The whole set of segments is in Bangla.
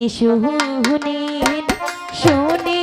শুনেন শুনে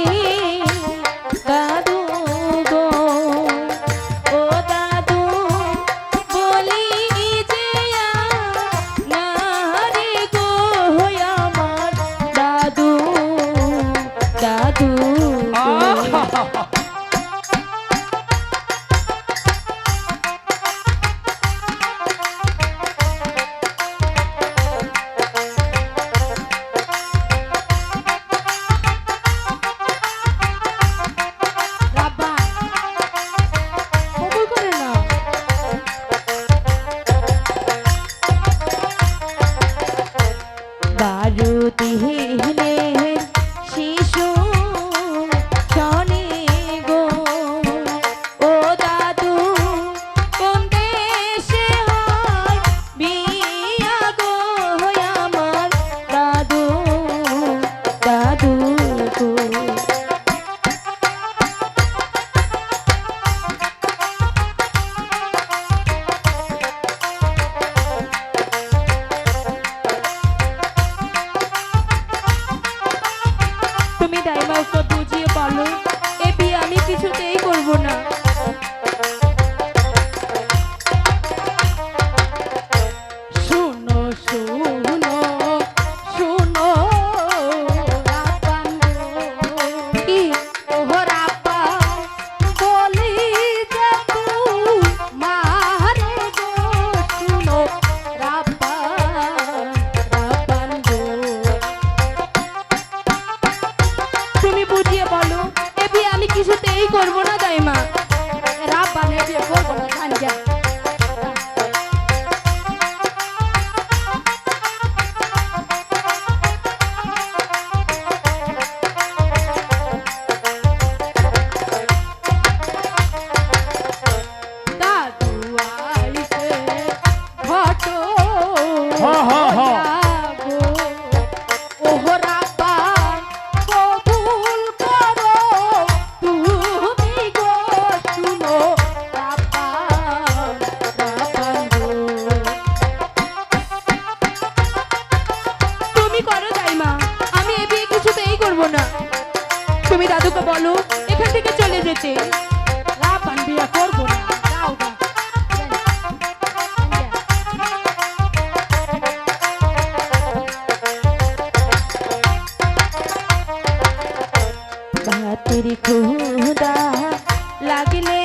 पाती है Paulo. ক্ষুদা লাগিলে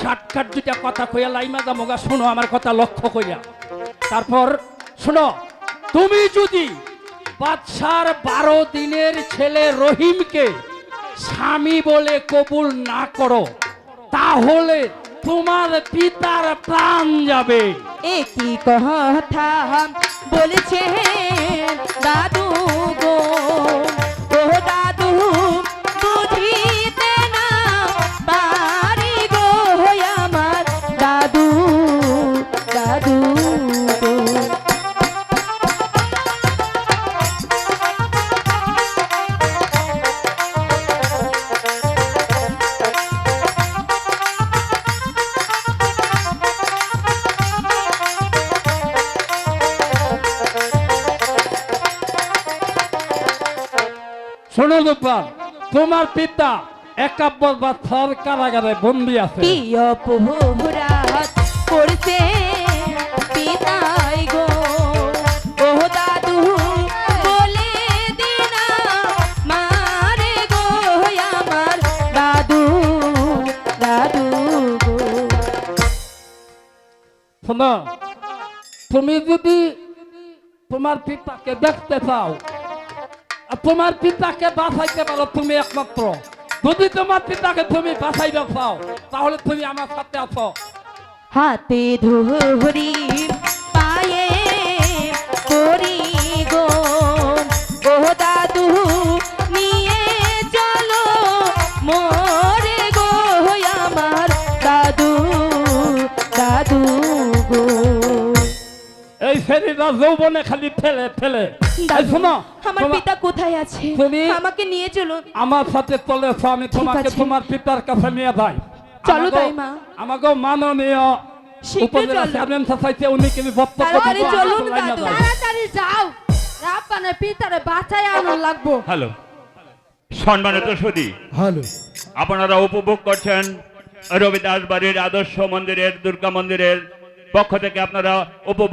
ষাটখাট দুইটা কথা কইয়া লাইমা জামোগা শোনো, আমার কথা লক্ষ্য কইয়া তারপর, শোনো, তুমি যদি বাদশার বারো দিনের ছেলে রহিমকে স্বামী বলে কবুল না করো, তাহলে তোমার পিতার প্রাণ যাবে। এ কি কথা বলেছে দাদু শোনো দুপান তোমার পিতা একাব্বর বছর কারাগারে বন্দি আছে। করছে পিতাই গো। ও দাদু বলে দিনা মারে গো দাদু দাদু শোনো তুমি যদি তোমার পিতাকে দেখতে চাও তোমার পিতাকে বাঁচাইতে পারো তুমি একমাত্র। যদি তোমার পিতাকে তুমি বাঁচাই চাও, তাহলে তুমি আমার সাথে আছো। হাতে ধরি, পায়ে করি শরীরটা যৌবনে খালি ফেলে ফেলে। শোনো আমার পিতা কোথায় আছে? তুমি- আমাকে নিয়ে চলো আমার সাথে চলেছ আমি তোমাকে তোমার পিতার কাছে নিয়ে যাই। চলো তাই মা। মাননীয় চলো। আমাকে সম্মানিত সুদী আপনারা উপভোগ করছেন রবিদাস বাড়ির আদর্শ মন্দিরের দুর্গা মন্দিরের পক্ষ থেকে আপনারা উপভোগ